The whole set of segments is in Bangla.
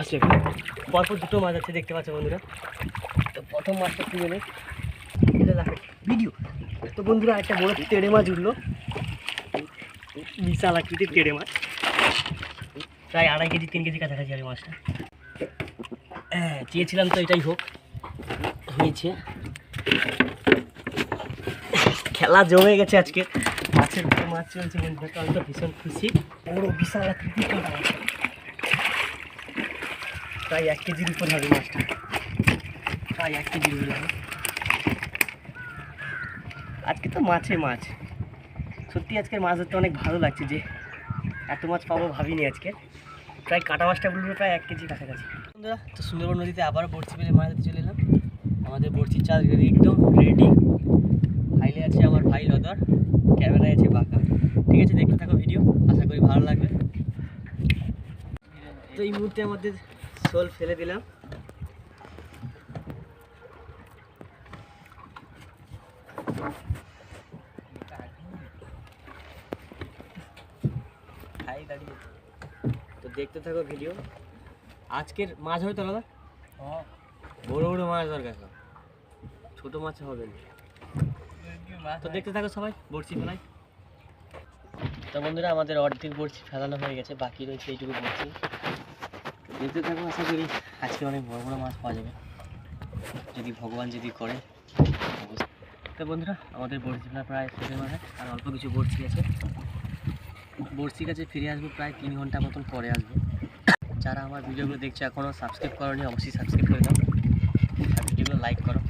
আসছে পরপর দুটো মাছ আছে, দেখতে পাচ্ছ বন্ধুরা। তো প্রথম মাছটা তুলে নেই ভিডিও। তো বন্ধুরা, একটা বড় তেড়ে মাছ উঠল। বিশাল আকৃতির তেড়ে মাছ। প্রায় আড়াই কেজি, তিন কেজি কাছাকাছি আর মাছটা। হ্যাঁ চেয়েছিলাম তো এটাই হোক। হয়েছে। খেলা জমে গেছে আজকে। মাছের মাছ চলছে বন্ধুরা, তো আমি তো ভীষণ খুশি। বড় বিশাল আকৃতির কাঁটা প্রায় এক কেজির উপর হবে মাছটা। প্রায় এক কেজির উপর হবে। আজকে তো মাছে মাছ। সত্যি আজকের মাছ ধরতে অনেক ভালো লাগছে যে এত মাছ পাবো ভাবিনি আজকে। প্রায় কাটা মাছটা বলব প্রায় এক কেজি কাছাকাছি। বন্ধুরা, তো সুন্দরবন নদীতে আবারও বড়শি পেলে মাছ ধরতে চলে এলাম। আমাদের বড়শির চাষ একদম রেডি ফাইলে আছে আমার ভাই লদর, ক্যামেরায় আছে বাঁকা। ঠিক আছে, দেখতে থাকো ভিডিও আশা করি ভালো লাগবে। তো এই মুহূর্তে আমাদের শোল ফেলে দিলাম। তো দেখতে থাকো ভিডিও আজকের মাছ হবে তো দাদা বড় বড় মাছ দরকার। ছোট মাছ হবে না। তো দেখতে থাকো সবাই বড়শি ফেলাই। তো বন্ধুরা আমাদের অর্ধেক বড়শি ফেলানো হয়ে গেছে। বাকি রয়েছে এইটুকু বড়শি। দেখতে থাকো, আশা করি আজকে অনেক বড় বড় মাছ পাওয়া যাবে। যদি ভগবান যদি করে। তো বন্ধুরা, আমাদের বড়শি ফেলা প্রায় শেষের মাথায় আর অল্প কিছু বড়শি আছে। বড়শির কাছে ফিরে আসব প্রায় তিন ঘণ্টা মতন পরে আসব। যারা আমার ভিডিওগুলো দেখছ এখনও সাবস্ক্রাইব করোনি, অবশ্যই সাবস্ক্রাইব করে দাও। আর ভিডিওগুলো লাইক করো।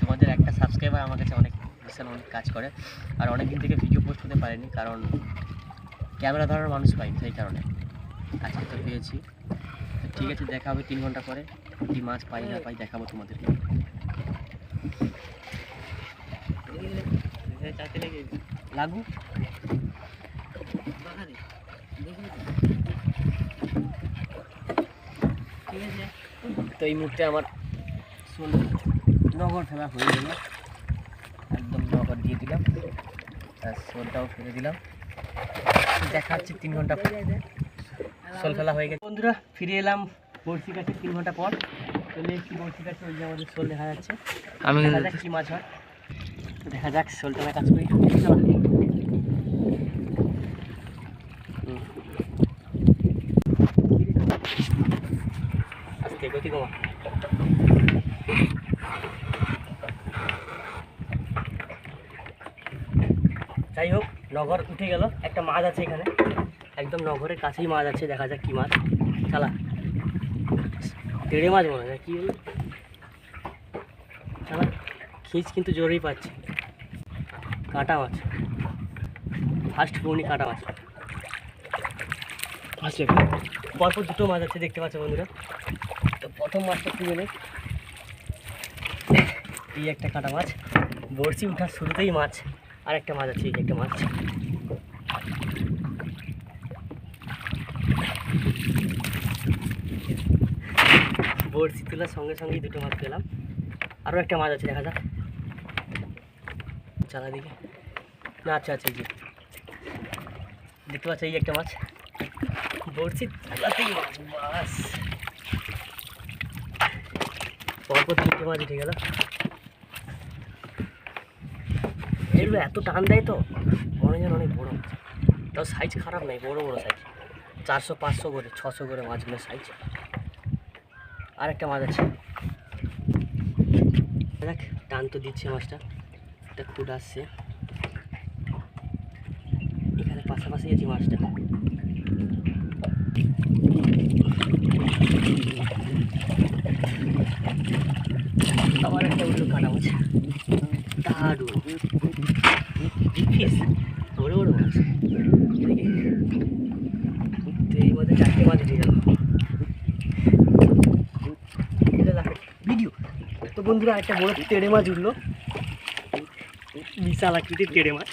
তোমাদের একটা সাবস্ক্রাইবার আমার কাছে অনেক, বিশাল অনেক কাজ করে। আর অনেক দিন থেকে ভিডিও পোস্ট করতে পারিনি, কারণ ক্যামেরা ধরার মানুষ পাই সেই কারণে। আজকে তো পেয়েছি। ঠিক আছে, দেখা হবে তিন ঘণ্টা পরে। কি মাছ পাই না পাই দেখাবো তোমাদেরকে। লাগু? তো এই মুহূর্তে আমার নগর ফেলা হয়ে গেল। একদম নগর দিয়ে দিলাম। আর শোলটাও ফেলে দিলাম। দেখা হচ্ছে তিন ঘণ্টা শোল ফেলা হয়ে গেছে। বন্ধুরা ফিরে এলাম বড়শি কাছে তিন ঘণ্টা পর। চলে এসেছি বড়শি কাছে ওই যে আমাদের শোল দেখা যাচ্ছে। আমি দেখা যাক কী মাছ হয়। দেখা যাক শোলটা কাজ করি। চলো। গতি কমা যাই হোক নগর উঠে গেল। একটা মাছ আছে এখানে। একদম নগরের কাছেই মাছ আছে দেখা যাক কি মাছ। চালা তেড়ে মাছ মনে হয় কি হলো? চালা খিঁচ কিন্তু জোরেই পাচ্ছি। কাটা মাছ। ফার্স্ট পৌনি কাটা মাছ। আসছে পরপর দুটো মাছ আছে দেখতে পাচ্ছ বন্ধুরা। তো প্রথম মাছটা তুলে নেই এই একটা কাটা মাছ। বড়শি উঠার শুরুতেই মাছ। আর একটা মাছ আছে এই একটা মাছ। বড়শি তোলার সঙ্গে সঙ্গেই দুটো মাছ পেলাম। আরও একটা মাছ আছে, দেখা যাক। চালা দিকে। না আচ্ছা আচ্ছা এই যে। দেখতে পাচ্ছ, এই একটা মাছ। বড়শি তোলাতেই মাছ বাস। পরপর মাছ উঠে গেল। এগুলো এত টান দেয় তো? মনে যেন অনেক বড়। তাও সাইজ খারাপ নাই, বড় বড় সাইজ চারশো, পাঁচশো করে, ছশো করে মাছগুলো সাইজ আর একটা মাছ আছে। দেখ, টান তো দিচ্ছে মাছটা। একটা খুঁট আসছে। এখানে পাশাপাশি আছে মাছটা। আবার একটা উঠল কাটা মাছ। দারুণ। বড় বড় মাছ। চারটে মাছ উঠে গেল। ভিডিও তো বন্ধুরা, একটা বড় তেড়ে মাছ উঠল। বিশাল আকৃতির তেড়ে মাছ।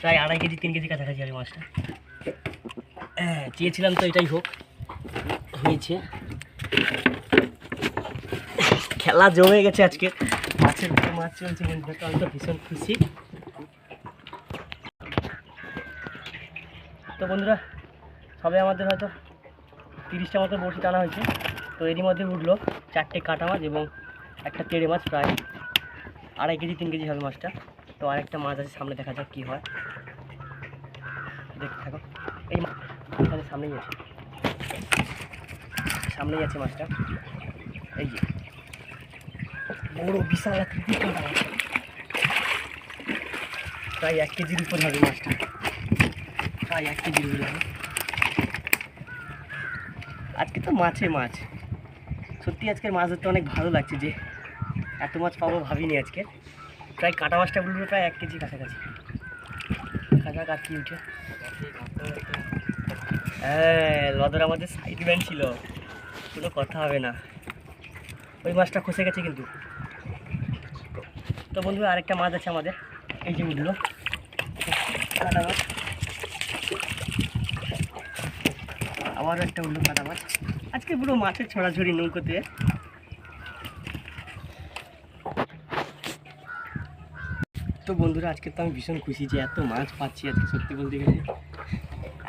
প্রায় আড়াই কেজি, তিন কেজি কাছাকাছি আর মাছটা। হ্যাঁ চেয়েছিলাম তো এটাই হোক। হয়েছে। খেলা জমে গেছে আজকে। মাছের মাছ চলছে বন্ধুরা তো আমি তো ভীষণ খুশি। তো বন্ধুরা সবাই আমাদের হয়তো তিরিশটা মতো বড়শি টানা হয়েছে। তো এরই মধ্যে উঠল চারটে কাটা মাছ এবং একটা তেড়ে মাছ প্রায় আড়াই কেজি, তিন কেজি হবে মাছটা। তো আরেকটা মাছ আছে, সামনে দেখা যাক কী হয়। দেখতে থাকো। এই এখানে সামনেই আছে। সামনেই আছে মাছটা। এই যে। বড় বিশাল মাছ। প্রায় এক কেজির উপর হবে মাছটা। প্রায় এক কেজির উপরে হবে। আজকে তো মাছে মাছ। সত্যি আজকের মাছ ধরতে অনেক ভালো লাগছে যে এত মাছ পাবো ভাবিনি আজকে। প্রায় কাটা মাছটা বলব প্রায় এক কেজি কাছাকাছি। দেখা যাক উঠে। হ্যাঁ লদর আমাদের সাইড ব্যান্ড ছিল। কোনো কথা হবে না। ওই মাছটা খসে গেছে কিন্তু। তো বন্ধু আরেকটা মাছ আছে আমাদের। এই যে উঠল। কাটা মাছ। আবারও একটা উঠল কাটা মাছ আজকে পুরো মাছের ছড়াছড়ি নৌকোতে তো বন্ধুরা, আজকে তো আমি ভীষণ খুশি যে এত মাছ পাচ্ছি আজকে, সত্যি বলতে গেলে।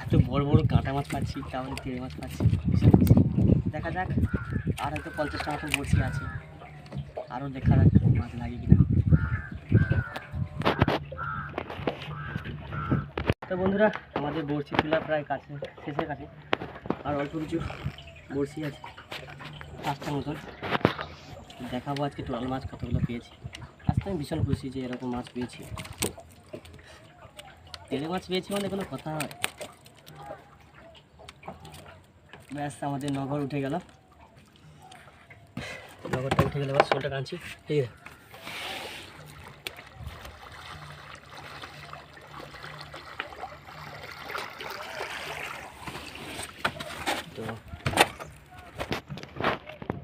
এত বড় বড় কাঁটা মাছ পাচ্ছি তাহলে তেড়ে মাছ পাচ্ছি, ভীষণ খুশি। দেখা যাক, আর হয়তো পঞ্চাশটা মতো বড়শি আছে। আরও দেখা যাক মাছ লাগে কিনা। তো বন্ধুরা, আমাদের বড়শি তোলা প্রায় কাছে, শেষের কাছে। আর অল্প কিছু বড়শি আছে। পাঁচটা মতন। দেখাবো আজকে টোটাল মাছ কতগুলো পেয়েছি। আজকে আমি ভীষণ খুশি যে এরকম মাছ পেয়েছি। তেলে মাছ পেয়েছি মানে কোনো কথা হয় ব্যাস, আমাদের নগর উঠে গেল। নগরটা উঠে গেলে এবার শোলটা টানছি। ঠিক আছে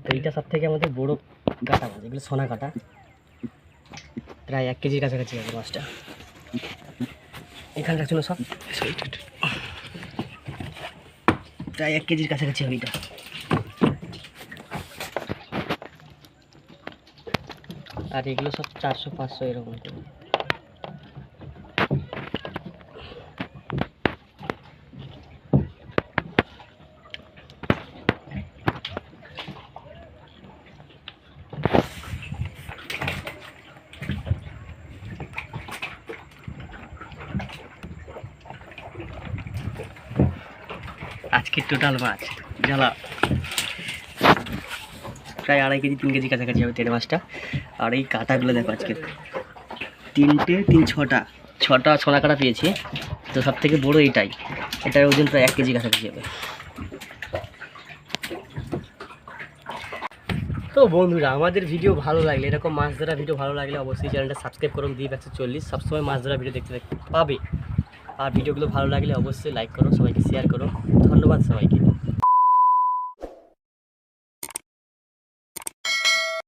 তো এইটা সব থেকে আমাদের বড় কাটা মাছ, এগুলো সোনা কাটা। প্রায় এক কেজির কাছাকাছি হবে মাছটা। এখানে রাখছিল সব। প্রায় এক কেজির কাছাকাছি হবে এটা আর এগুলো সব চারশো, পাঁচশো এরকম আজকে টোটাল মাছ। জ্বালা প্রায় আড়াই কেজি, তিন কেজি কাছাকাছি হবে তেড়ে মাছটা। আর এই কাঁটাগুলো দেখো আজকে। তিনটে, তিন ছটা। ছটা সোনা কাটা পেয়েছি। তো সব থেকে বড়ো এইটাই এটার ওজন প্রায় এক কেজি কাছাকাছি হবে। তো বন্ধুরা, আমাদের ভিডিও ভালো লাগলে, এরকম মাছ ধরা ভিডিও ভালো লাগলে অবশ্যই চ্যানেলটা সাবস্ক্রাইব করুন। দ্বীপ একশো চল্লিশ। সবসময় মাছ ধরা ভিডিও দেখতে পাবে। আর ভিডিওগুলো ভালো লাগলে অবশ্যই লাইক করো সবাইকে শেয়ার করো। ধন্যবাদ সবাইকে।